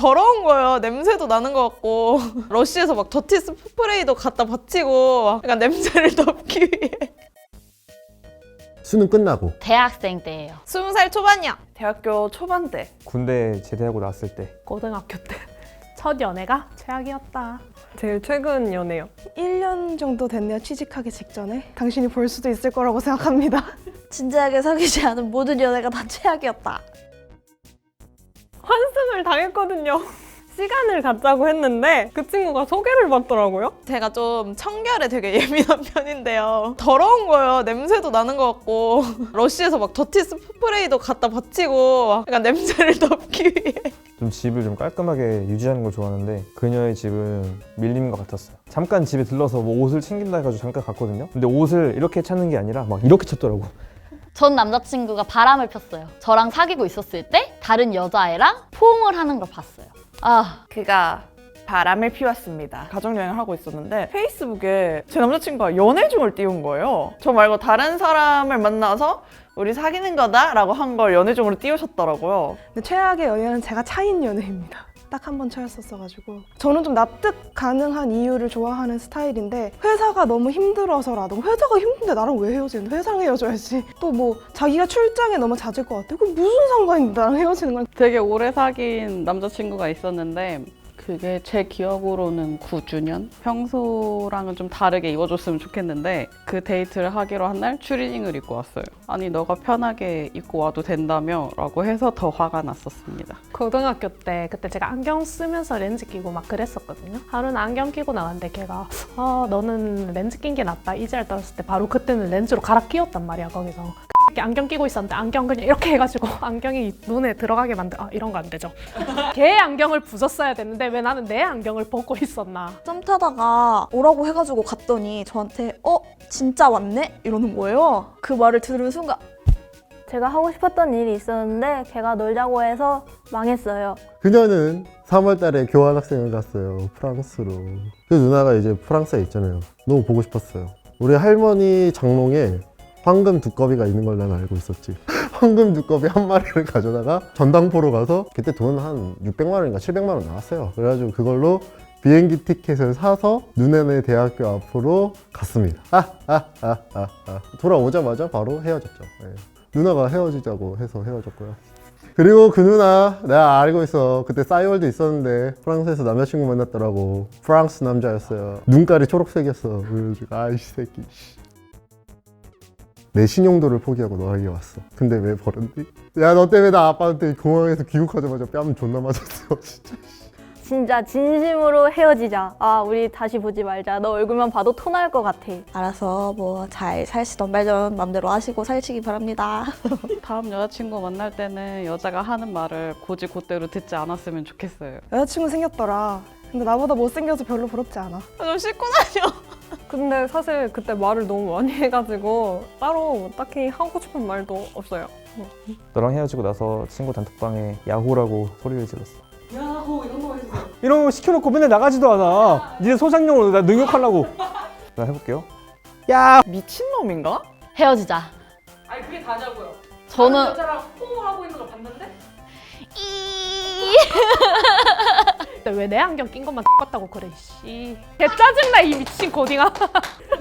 더러운 거예요. 냄새도 나는 것 같고 러쉬에서 막 더티 스프레이도 갖다 받치고 막 약간 냄새를 덮기 위해 수능 끝나고 대학생 때예요. 스무 살 초반이야. 대학교 초반 때 군대 제대하고 나왔을 때 고등학교 때 첫 연애가 최악이었다. 제일 최근 연애요. 1년 정도 됐네요. 취직하기 직전에. 당신이 볼 수도 있을 거라고 생각합니다. 진지하게 사귀지 않은 모든 연애가 다 최악이었다. 환승을 당했거든요. 시간을 갖자고 했는데 그 친구가 소개를 받더라고요. 제가 좀 청결에 되게 예민한 편인데요. 더러운 거예요. 냄새도 나는 것 같고 러쉬에서 막 더티 스프레이도 갖다 받치고 막 약간 냄새를 덮기 위해 좀 집을 좀 깔끔하게 유지하는 걸 좋아하는데 그녀의 집은 밀린 것 같았어요. 잠깐 집에 들러서 뭐 옷을 챙긴다 해가지고 잠깐 갔거든요. 근데 옷을 이렇게 찾는 게 아니라 막 이렇게 찾더라고. 전 남자친구가 바람을 폈어요. 저랑 사귀고 있었을 때 다른 여자애랑 포옹을 하는 걸 봤어요. 아, 그가 바람을 피웠습니다. 가족여행을 하고 있었는데 페이스북에 제 남자친구가 연애 중을 띄운 거예요. 저 말고 다른 사람을 만나서 우리 사귀는 거다 라고 한 걸 연애 중으로 띄우셨더라고요. 근데 최악의 연애는 제가 차인 연애입니다. 딱 한 번 차였었어가지고 저는 좀 납득 가능한 이유를 좋아하는 스타일인데 회사가 너무 힘들어서라든가 회사가 힘든데 나랑 왜 헤어지는데 회사랑 헤어져야지 또 뭐 자기가 출장에 너무 잦을 것 같아 그럼 무슨 상관인데 나랑 헤어지는 건 되게 오래 사귄 남자친구가 있었는데 그게 제 기억으로는 9주년? 평소랑은 좀 다르게 입어줬으면 좋겠는데 그 데이트를 하기로 한 날 추리닝을 입고 왔어요. 아니 너가 편하게 입고 와도 된다며? 라고 해서 더 화가 났었습니다. 고등학교 때 그때 제가 안경 쓰면서 렌즈 끼고 막 그랬었거든요. 하루는 안경 끼고 나왔는데 걔가 아 너는 렌즈 낀 게 낫다 이지랄 떨었을 때 바로 그때는 렌즈로 갈아 끼웠단 말이야 거기서. 이렇게 안경 끼고 있었는데 안경 그냥 이렇게 해가지고 안경이 눈에 들어가게 만들 아 이런 거 안 되죠. 걔 안경을 부쉈어야 됐는데 왜 나는 내 안경을 벗고 있었나? 썸 타다가 오라고 해가지고 갔더니 저한테 어? 진짜 왔네? 이러는 거예요. 그 말을 들은 순간 제가 하고 싶었던 일이 있었는데 걔가 놀자고 해서 망했어요. 그녀는 3월 달에 교환학생을 갔어요. 프랑스로. 그 누나가 이제 프랑스에 있잖아요. 너무 보고 싶었어요. 우리 할머니 장롱에 황금 두꺼비가 있는 걸 난 알고 있었지. 황금 두꺼비 한 마리를 가져다가 전당포로 가서 그때 돈 한 600만 원인가 700만 원 나왔어요. 그래가지고 그걸로 비행기 티켓을 사서 누네네 대학교 앞으로 갔습니다. 아, 아, 아, 아, 아. 돌아오자마자 바로 헤어졌죠. 예. 누나가 헤어지자고 해서 헤어졌고요. 그리고 그 누나 내가 알고 있어 그때 싸이월드 있었는데 프랑스에서 남자친구 만났더라고 프랑스 남자였어요 눈깔이 초록색이었어 아이씨 새끼 씨. 내 신용도를 포기하고 너에게 왔어 근데 왜 버렸니? 야 너 때문에 나 아빠한테 공항에서 귀국하자마자 뺨 존나 맞았어 진짜 진짜 진심으로 헤어지자. 아, 우리 다시 보지 말자. 너 얼굴만 봐도 토날 것 같아. 알아서 뭐 잘 살시던 말던 맘대로 하시고 살시기 바랍니다. 다음 여자친구 만날 때는 여자가 하는 말을 고지 곧대로 듣지 않았으면 좋겠어요. 여자친구 생겼더라. 근데 나보다 못생겨서 별로 부럽지 않아. 좀 씻고 다녀. 근데 사실 그때 말을 너무 많이 해가지고 따로 딱히 하고 싶은 말도 없어요. 너랑 헤어지고 나서 친구 단톡방에 야호라고 소리를 질렀어. 야호 이런 거 해주세요. 이런 거 시켜놓고 맨날 나가지도 않아. 니네 소장용으로 나 능욕하려고. 나 해볼게요. 야 미친놈인가? 헤어지자. 아니 그게 다냐고요. 저는 여자랑 포옹을 하고 있는 걸 봤는데 왜 내 안경 낀 것만 똑같다고 그래 씨. 개 짜증나 이 미친 고딩아.